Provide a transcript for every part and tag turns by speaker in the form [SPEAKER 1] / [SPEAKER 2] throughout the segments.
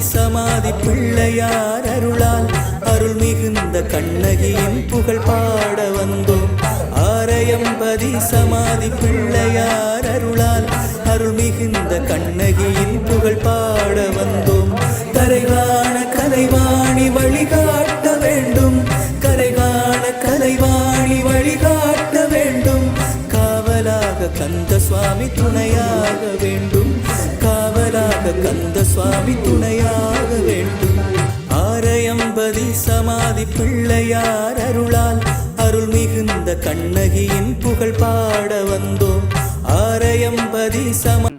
[SPEAKER 1] சமாதி பிள்ளையார் அருளால் அருள் மிகுந்த கண்ணகியின் புகழ் பாட வந்தோம். ஆரையம்பதி சமாதி பிள்ளையார் அருளால் அருள் மிகுந்த கண்ணகியின் புகழ் பாட வந்தோம். கரைகாண கலைவாணி வழிகாட்ட வேண்டும். கரைகாண கலைவாணி வழிகாட்ட வேண்டும். காவலாக கந்த சுவாமி துணையாக வேண்டும். கா காவலாக கந்த சுவாமி துணையாக வேண்டும். ஆரையம்பதி சமாதி பிள்ளையார் அருளால் அருள் மிகுந்த கண்ணகியின் புகழ் பாட வந்தோம். ஆரையம்பதி சம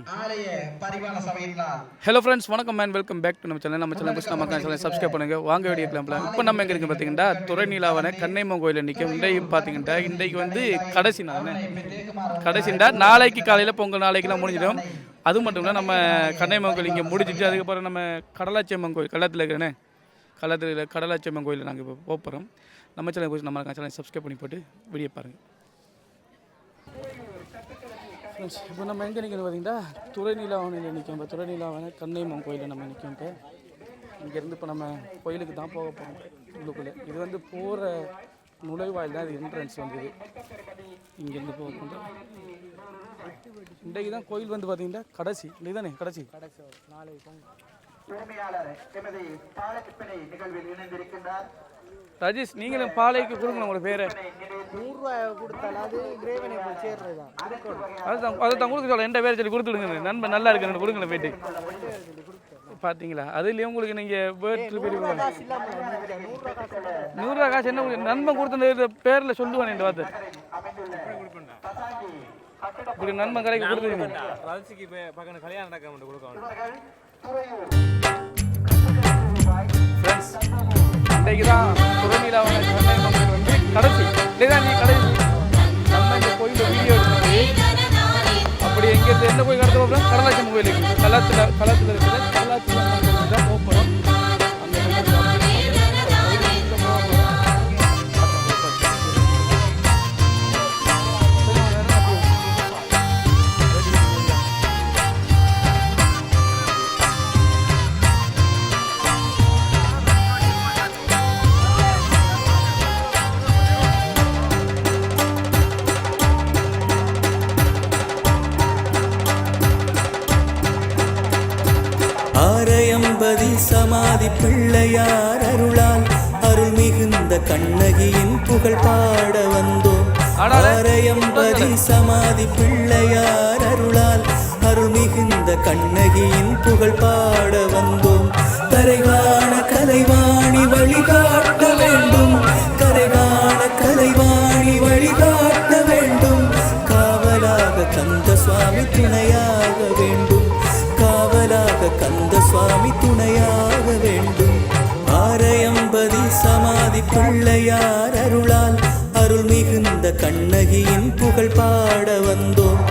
[SPEAKER 2] ஹலோ ஃப்ரெண்ட்ஸ் வணக்கம் மேன் வெல்கம் பேக் டு நம்ம சேனல் நம்ம சேனல் புஷ் நம்ம சேனல் சப்ஸ்கிரைப் பண்ணுங்க. வாங்க வீடியோ கிளம்பலாம் இப்போ நம்ம எங்க இருக்கு பார்த்தீங்கன்னா துறை நீலாவன கண்ணைமன் கோயில் நிற்கும். இன்றைக்கு பார்த்தீங்கன்னா இன்றைக்கு வந்து கடைசி நாள் கடைசிண்டா நாளைக்கு காலையில் பொங்கல் நாளைக்கெல்லாம் முடிஞ்சிடும். அது மட்டும் இல்லை நம்ம கண்ணைமன் கோயில் இங்கே முடிஞ்சிட்டு அதுக்கப்புறம் நம்ம கடலாச்சியம்மன் கோயில் கள்ளத்தில் இருக்கிறேனே கள்ளத்தில் கடலாச்சியம்மன் கோயிலில் நாங்கள் இப்போ போக போகிறோம் நம்ம சேனல் நம்ம சேனல் சப்ஸ்கிரைப் பண்ணி போட்டு வீடியோ பாருங்கள் ஃப்ரெண்ட்ஸ் இப்போ நம்ம எங்கே நிற்கிறது பார்த்தீங்கன்னா துறைநீலாவணையில் நிற்கும் இப்போ துறைநீலாவணை கண்ணைமன் கோயிலில் நம்ம நிற்கும் இப்போ. இங்கேருந்து இப்போ நம்ம கோயிலுக்கு தான் போக போகிறோம் உள்ளுக்குள்ளே. இது வந்து போகிற நுழைவாயில் தான் இது என்ட்ரன்ஸ் வந்தது. இங்கேருந்து போக போகிறோம் இன்றைக்கு தான் கோயில் வந்து பார்த்தீங்கன்னா கடைசி. இன்றைக்கு தானே கடைசி?
[SPEAKER 3] உரிமையாளர் எமது பாலத்திப்பனை நிகழ்வில் இணைந்திருக்கின்றார்.
[SPEAKER 2] ராஜேஷ் நீங்களும் பாலைக்கு கொடுங்க உங்களோட பேரை.
[SPEAKER 4] நூறுரூவாய் கொடுத்தாலும் அது இறைவனை போய் சேர்றது தான்
[SPEAKER 2] அதுதான் அதுதான் கொடுக்க சொல்ல எந்த பேரை சொல்லி கொடுத்துடுங்க. நண்பன் நல்லா இருக்கு கொடுங்களேன் போயிட்டு. பார்த்தீங்களா அதுலேயும் உங்களுக்கு நீங்கள்
[SPEAKER 4] காசு இல்லாமல் நூறுரூவா காசு
[SPEAKER 2] நூறுரூவா காசு என்ன உங்களுக்கு? நண்பன் கொடுத்த பேரில் சொல்லுவானே இந்த வார்த்தை. இப்படி நண்பன் கடைக்கு கொடுத்துருங்க
[SPEAKER 5] ரசிக்கு பக்கம் கல்யாணம் நடக்க கொடுக்க
[SPEAKER 2] ஃப்ரெண்ட்ஸ் இன்றைக்கு தான் துறநீலாவன சென்னை மக்கள் வந்து கடைசி இதான் நீ கடைசி நம்ம இந்த கோயிலில் வீடியோ அப்படி எங்கேருந்து எந்த கோயில் கடத்த போகிறோம் கடலாச்சம்மன் கோயிலுக்கு களத்தில் களத்தில் இருக்கிற கடலாச்சம்மன் கோயிலுக்கு தான் போகிறோம்
[SPEAKER 1] மிகுந்த கண்ணகியின் புகழ் பாட வந்தோம். கரைவான கலைவாணி வழிகாட்ட வேண்டும். கரைவான கலைவாணி வழிகாட்ட வேண்டும். காவலாக கந்த சுவாமி துணையாக வேண்டும். காவலாக கந்த சுவாமி துணையாக வேண்டும். ஆரையம்பதி சமாதி பிள்ளையார் அருளால் அருள் மிகுந்த கண்ணகியின் புகழ் பாட வந்தோம்.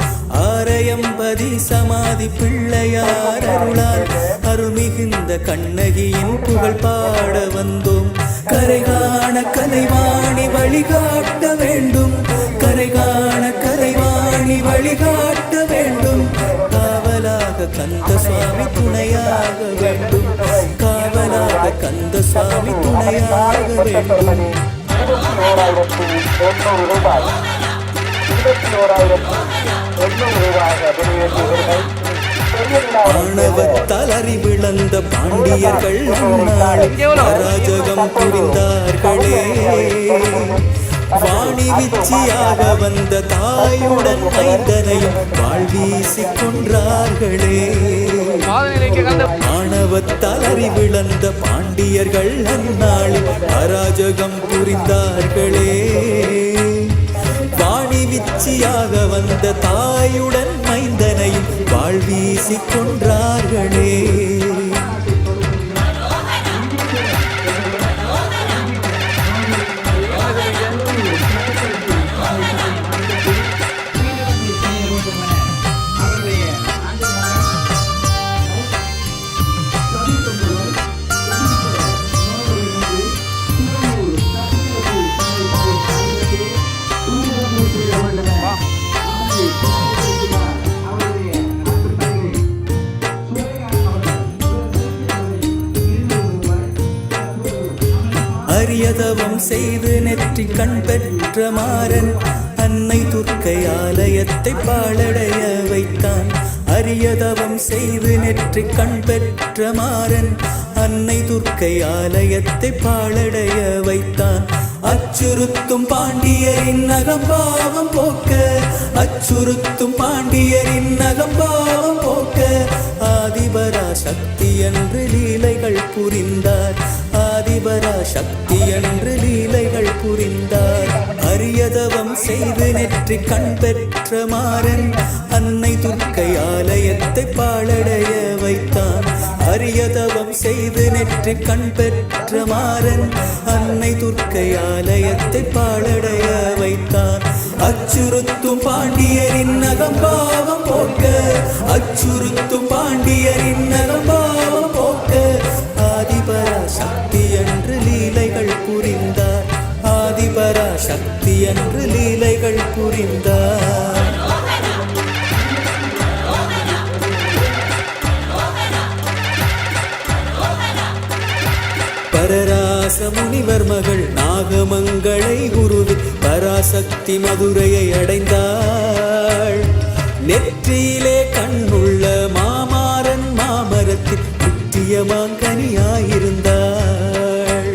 [SPEAKER 1] பாறையம்பதி சமாதி பிள்ளையார் அருளால் அருமிகுந்த கண்ணகியின் புகழ் பாட வந்தோம். கரைகாண கலைவாணி வழிகாட்ட வேண்டும். கரைகாண கலைவாணி வழிகாட்ட வேண்டும். காவலாக கந்த சுவாமி துணையாக வேண்டும். காவலாக கந்த சுவாமி துணையாக வேண்டும்.
[SPEAKER 3] இருபத்தி ஓராயிரத்தி எண்ணூறு ரூபாய்
[SPEAKER 1] பாண்டியர்கள் அராஜகம் புரிந்தார்களே. வாணி விச்சியாக வந்த தாயுடன் ஐந்தனையும் வாழ்வீசி கொன்றார்களே.
[SPEAKER 2] பாதநிலைக்கு கலந்த
[SPEAKER 1] ஆணவத்தால் பாண்டியர்கள் அந்நாளில் அராஜகம் புரிந்தார்களே. விச்சியாக வந்த தாயுடன் மைந்தனையும் வாழ்வீசிக் கொன்றார்களே. தவம் செய்து நெற்றி கண் பெற்ற மாறன் அன்னை துர்க்கை ஆலயத்தை பாழடைய வைத்தான். அரியதவம் செய்து நெற்றி கண் பெற்ற மாறன் அன்னை துர்க்கை ஆலயத்தை பாழடைய வைத்தான். அச்சுறுத்தும் பாண்டியரின் நகம்பாவம் போக்க அச்சுறுத்தும் பாண்டியரின் நகம்பாவம் போக்க ஆதிபரா சக்தி என்று லீலைகள் புரிந்தார். பராசக்தி என்று லீலைகள் புரிந்தார். அரியதவம் செய்து நெற்றி கண் பெற்ற மாறன் அன்னை துர்க்கை ஆலயத்தை பாழடைய வைத்தான். அரியதவம் செய்து நெற்றி கண் பெற்ற மாறன் அன்னை துர்க்கை ஆலயத்தை பாழடைய வைத்தான். அச்சுறுத்தும் பாண்டியரின் நகம்பாவம் போக்க அச்சுறுத்தும் பாண்டியரின் நகம்பாவம் பராசக்தி மதுரையை அடைந்தாள். நெற்றியிலே கண்ணுள்ள மாமாறன் மாமரத்தில் முற்றிய மாங்கனியாயிருந்தாள்.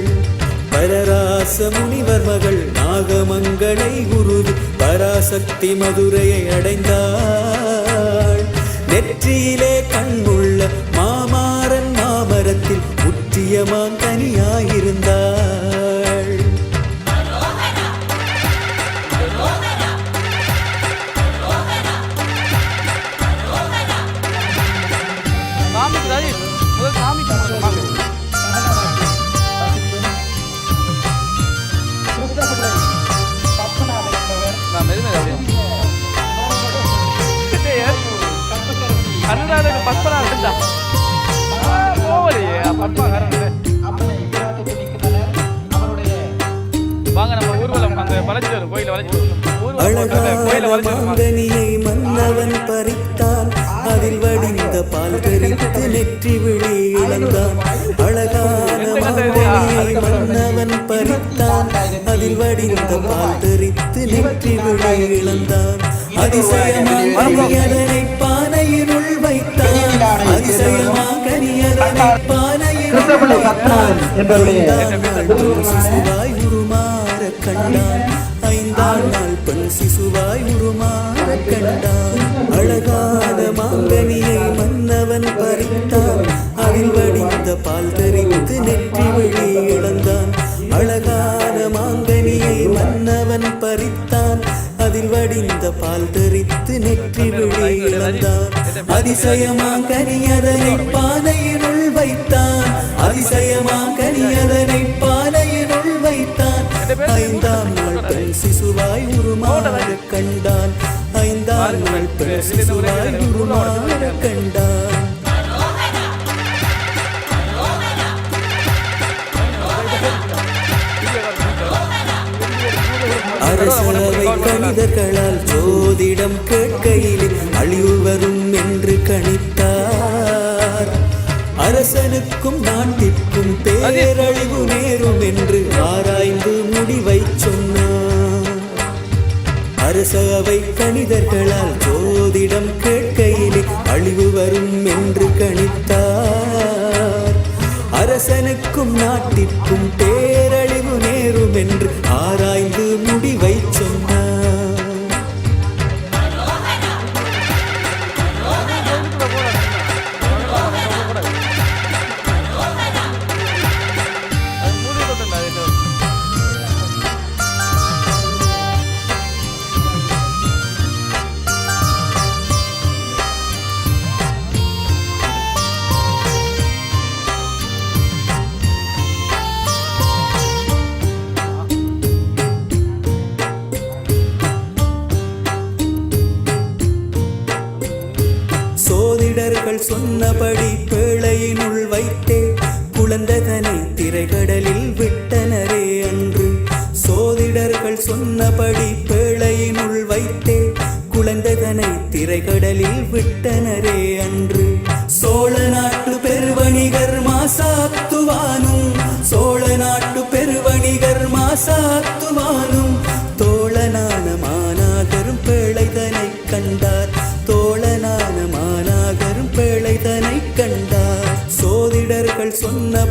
[SPEAKER 1] பரராச முனிவர் மகள் நாகமங்களை குருவி பராசக்தி மதுரையை அடைந்தாள். நெற்றியிலே கண்ணுள்ள மாமாறன் மாமரத்தில் முற்றிய மாங்கனியாயிருந்தாள். நெற்றி விழி இழந்தான். அதிசயமாங்கனியதனை பானையினுள் வைத்தான். அதிசயமாங்கனியதனை பானையினுள் பெண் சிசுவாய் உருமாற கண்டான். ஐந்தாம் நாள் பெண் சிசுவாய் உருமாற கண்டான். அழகான மாங்கனியை மன்னவன் பறித்தான். அதில் வடிந்த பால் தெரித்து நெற்றி விழி இழந்தான். அழகான மாங்கனியை மன்னவன் பறித்தான். அதில் வடிந்த பால் தெரித்து நெற்றி விழி இழந்தான் அதிசயமாங்கனி அதனை பானையினுள் வைத்தான். அதிசயமாங்கனி அதனை பானையினுள் வைத்தான். ஐந்தாம் நாள் பெண் சிசுவாய் உருமாற கண்டான். ஐந்தாம் நாள் பெண் சிசுவாய் உருமாற கண்டான். அவர்கள் சொன்னபடி பேழையினுள் வைத்தே குழந்ததனை திரைகடலில் விட்டனரே அன்று. சோதிடர்கள் சொன்னபடி பேழையினுள் வைத்தே குழந்ததனை திரைகடலில் விட்டனரே அன்று. சோழ நாட்டு பெருவணிகர் மாசாத்துவானும்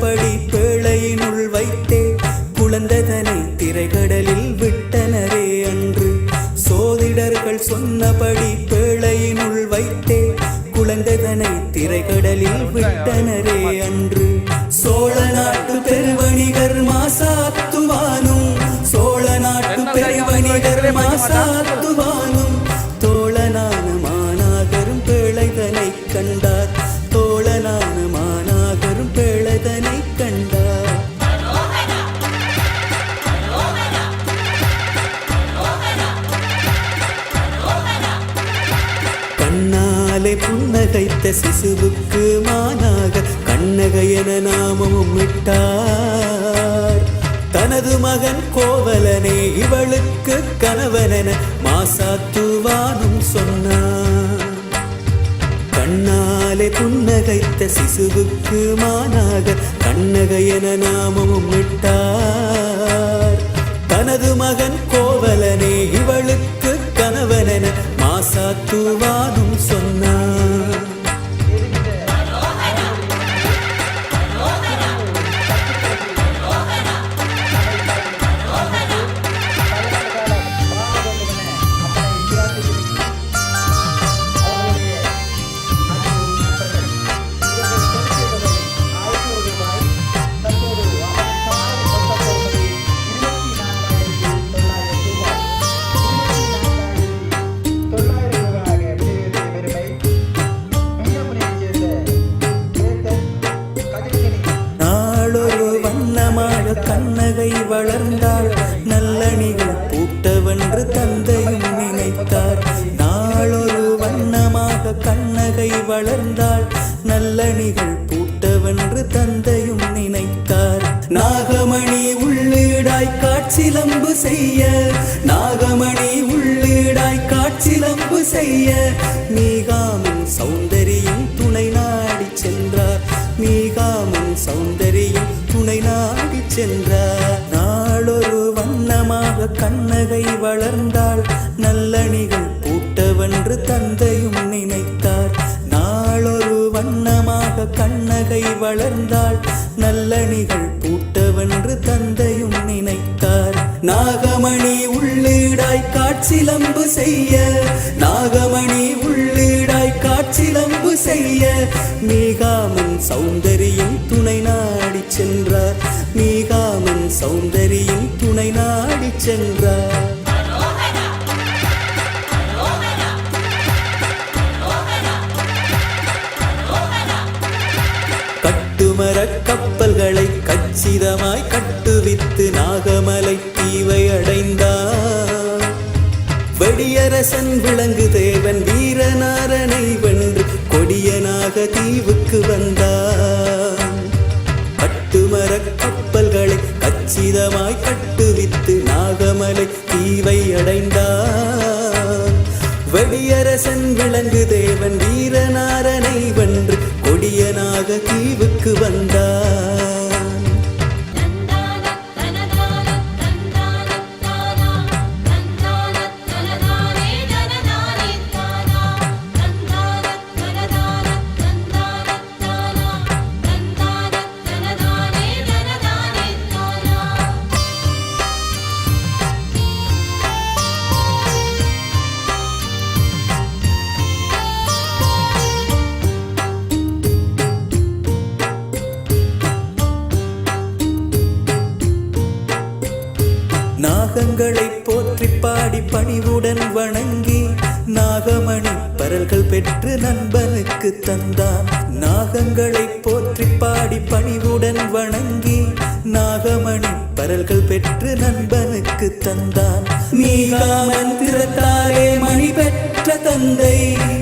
[SPEAKER 1] சொன்னபடி பேழையினுள் வைத்தே குழந்ததனை திரைகடலில் விட்டனரே அன்று. சோதிடர்கள் சொன்னபடி பேழையினுள் வைத்தே குழந்ததனை திரைகடலில் விட்டனரே அன்று. சோழ நாட்டு பெருவணிகர் மாசாத்துவானும் சோழ நாட்டு பெருவணிகர் மாசாத்துவானும். கண்ணாலே புன்னகைத்த சிசுவுக்கு மானாக கண்ணகை என நாமமும் விட்டார் தனது மகன் கோவலனே இவளுக்கு கணவனென மாசாத்துவானும் சொன்னார். கண்ணாலே புன்னகைத்த சிசுவுக்கு மானாக கண்ணகை என நாமமும் விட்டார் தனது மகன் கோவலனே இவளுக்கு கணவனென மாசாத்துவானும் சொன்னார் நாளொரு வளர்ந்தாள். நல்லணிகள் பூட்டவென்று தந்தையும் நினைத்தார். நாகமணி உள்ளீடாய் காட்சிலம்பு செய்ய நாகமணி உள்ளீடாய் காட்சிலம்பு செய்ய மீகாமன் சௌந்தரியும் துணை நாடி சென்றார். மீகாமன் சௌந்தரியும் துணை நாடி சென்றார். நாளொரு வண்ணமாக கண்ணகை வளர்ந்தாள். கண்ணகை வளர்ந்தாள் நல்லணிகள் பூட்டவென்று தந்தையும் நினைத்தார். நாகமணி உள்ளீடாய் காட்சிலம்பு செய்ய நாகமணி உள்ளீடாய் காட்சிலம்பு செய்ய மீகாமன் சௌந்தரியும் துணை நாடி சென்றார். மீகாமன் சௌந்தரியும் துணை நாடி சென்றார். சிதமாய் கட்டுவித்து நாகமலை தீவை அடைந்தார். வெடியரசன் விளங்கு தேவன் வீரநாரனை வென்று கொடியனாக தீவுக்கு வந்தார். கட்டுமரக் கப்பல்களை கச்சிதமாய் கட்டுவித்து நாகமலை தீவை அடைந்தார். வெடியரசன் விளங்கு தேவன் வீரநாரனை வென்று கொடியனாக தீவுக்கு வந்தார். பெற்று நண்பனுக்கு தந்தான். நாகங்களை போற்றி பாடி பணிவுடன் வணங்கி நாகமணி பரல்கள் பெற்று நண்பனுக்கு தந்தான். மீகாமன் திறத்தாலே மணி பெற்ற தந்தை.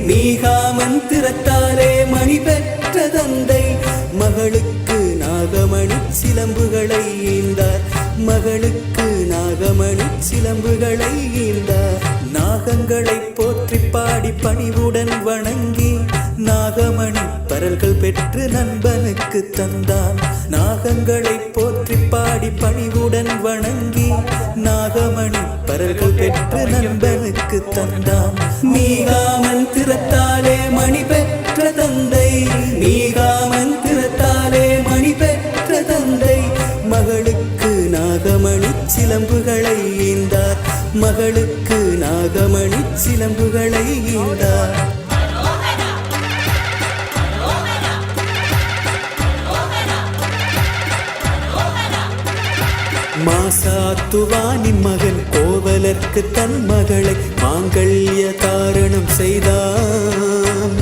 [SPEAKER 1] மீகாமன் திறத்தாலே மணி பெற்ற தந்தை. மகளுக்கு நாகமணி சிலம்புகளை ஈந்தார். மகளுக்கு நாகமணி சிலம்புகளை ஈந்தார் நாகங்களை போற்றி பாடி பணிவுடன் வணங்கி நாகமணி பரல்கள் பெற்று நண்பனுக்கு தந்தான். நாகங்களை போற்றி பாடி பணிவுடன் வணங்கி நாகமணி பரல்கள் பெற்று நண்பனுக்கு தந்தான். நீகாமன் திறத்தாலே மணி பெற்ற தந்தை. மகளுக்கு நாகமணி சிலம்புகளை ஈந்தார் மாசாத்துவானின் மகன் கோவலர்க்கு தன் மகளை மாங்கல்ய தாரணம் செய்தான்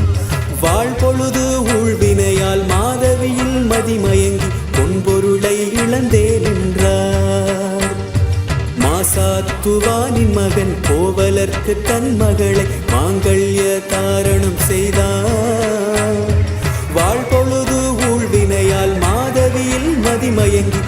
[SPEAKER 1] வாழ்பொழுது ஊழ்வினையால் மாதவியில் மதிமயங்கி பொன்பொருளை இழந்தே சாத்துவானின் மகன் கோவலர்க்கு தன் மகளை மாங்கல்ய தாரணம் செய்தார். வாழ்பொழுது ஊழ்வினையால் மாதவியில் மதிமயங்கி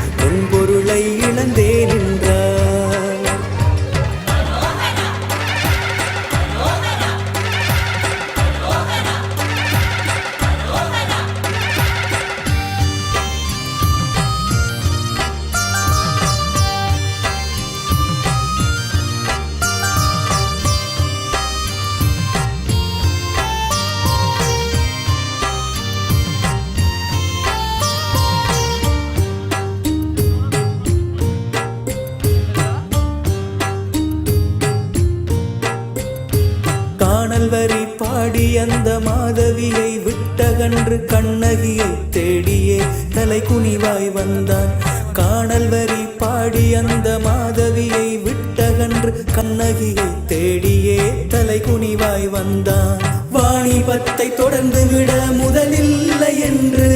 [SPEAKER 1] தேடி அந்த மாதவியை விட்டகன்று கண்ணகியை தேடியே தலை குனிவாய் வந்தான். காணல் வரி பாடி அந்த மாதவியை விட்டகன்று கண்ணகியை தேடியே தலை குனிவாய் வந்தான். வாணிபத்தை தொடர்ந்து விட முதலில்லை என்று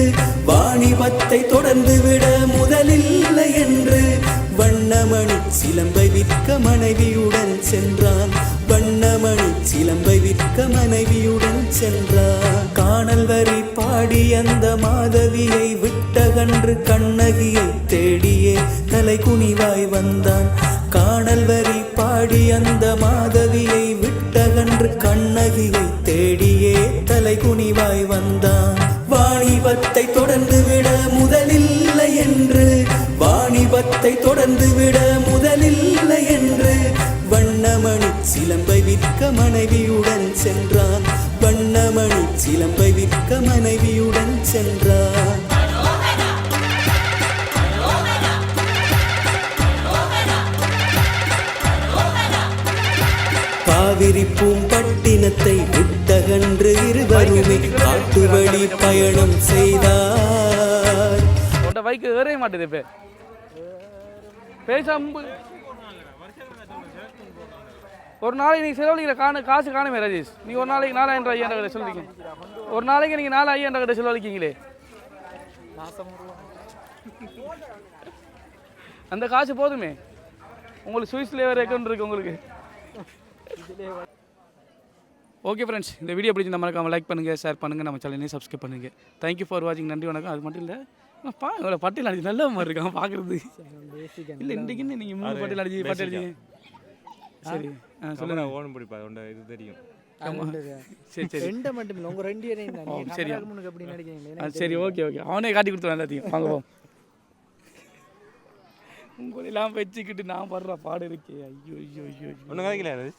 [SPEAKER 1] வாணிபத்தை தொடர்ந்து விட முதலில்லை என்று வண்ணமணி சிலம்பை விற்க மனைவியுடன் சென்றான். வண்ணமணி சிலம்பை விற்க மனைவியுடன் சென்றான். காணல் வரி பாடி அந்த மாதவியை விட்டகன்று கண்ணகியை தேடியே தலை குனிவாய் வந்தான். காணல் வரி பாடி அந்த மாதவியை விட்டகன்று கண்ணகியை தேடியே தலை குனிவாய் வந்தான். வாணிபத்தை தொடர்ந்து விட முதலில்லை என்று. வாணிபத்தை தொடர்ந்து விட முதலில்லை என்று. வண்ணமணி சிலம்பை விற்க மனைவியுடன் சென்றான். வண்ணமணி சிலம்பை விற்க மனைவியுடன் சென்றான். காவிரி பூம்பட்டினத்தை விட்டகன்று இருவருமே காட்டு வழி பயணம் செய்தார்.
[SPEAKER 2] பைக்கு ஏறவே மாட்டேது இப்போ. பேசாம ஒரு நாளைக்கு நீங்கள் செலவழிக்கிற காண காசு காணுமே ரஜேஷ். நீங்கள் ஒரு நாளைக்கு நாலாயிரம் ரூபாய் ஐயாயிரம் கிட்ட செலவழிக்கீங்க ஒரு நாளைக்கு நீங்கள் நாலு ஐயாயிரம் கிட்ட செலவழிக்கீங்களே. அந்த காசு போதுமே. உங்களுக்கு சுவிஸ் லேவர் அக்கௌண்ட் இருக்கு உங்களுக்கு. ஓகே ஃப்ரெண்ட்ஸ் இந்த வீடியோ பிடிச்சி மறக்காம லைக் பண்ணுங்கள் ஷேர் பண்ணுங்கள் நம்ம சேனலையும் சப்ஸ்கிரைப் பண்ணுங்கள் தேங்க்யூ ஃபார் வாட்சிங் நன்றி வணக்கம். அது மட்டும் இல்லை பா இவ்வளோ பட்டியல் அடிச்சு நல்ல மாதிரி இருக்கான் பார்க்குறது இல்லை இன்றைக்குன்னு நீங்கள் மூணு பட்டியல் அடிச்சு பட்டியல் அடிச்சு. சரி ஆ சொல்லுங்க
[SPEAKER 5] சொல்லுங்க. ஓன் பிடிப்பா உண்ட இது தெரியும்.
[SPEAKER 2] சரி சரி.
[SPEAKER 4] ரெண்டை மட்டும் இல்லை உங்க ரெண்டு பேரையும் தான்.
[SPEAKER 2] ஓ,
[SPEAKER 4] நீங்க
[SPEAKER 2] சரியா.
[SPEAKER 4] நகராக அப்படி
[SPEAKER 2] சரி ஓகே ஓகே அவனே காட்டி கொடுத்துருவான் எல்லாத்தையும். வாங்க போ உங்களெல்லாம் வச்சுக்கிட்டு நான் படுற பாடு இருக்கே. ஐயோ ஐயோ ஐயோ
[SPEAKER 5] ஒன்றும் கதைக்கலையா அது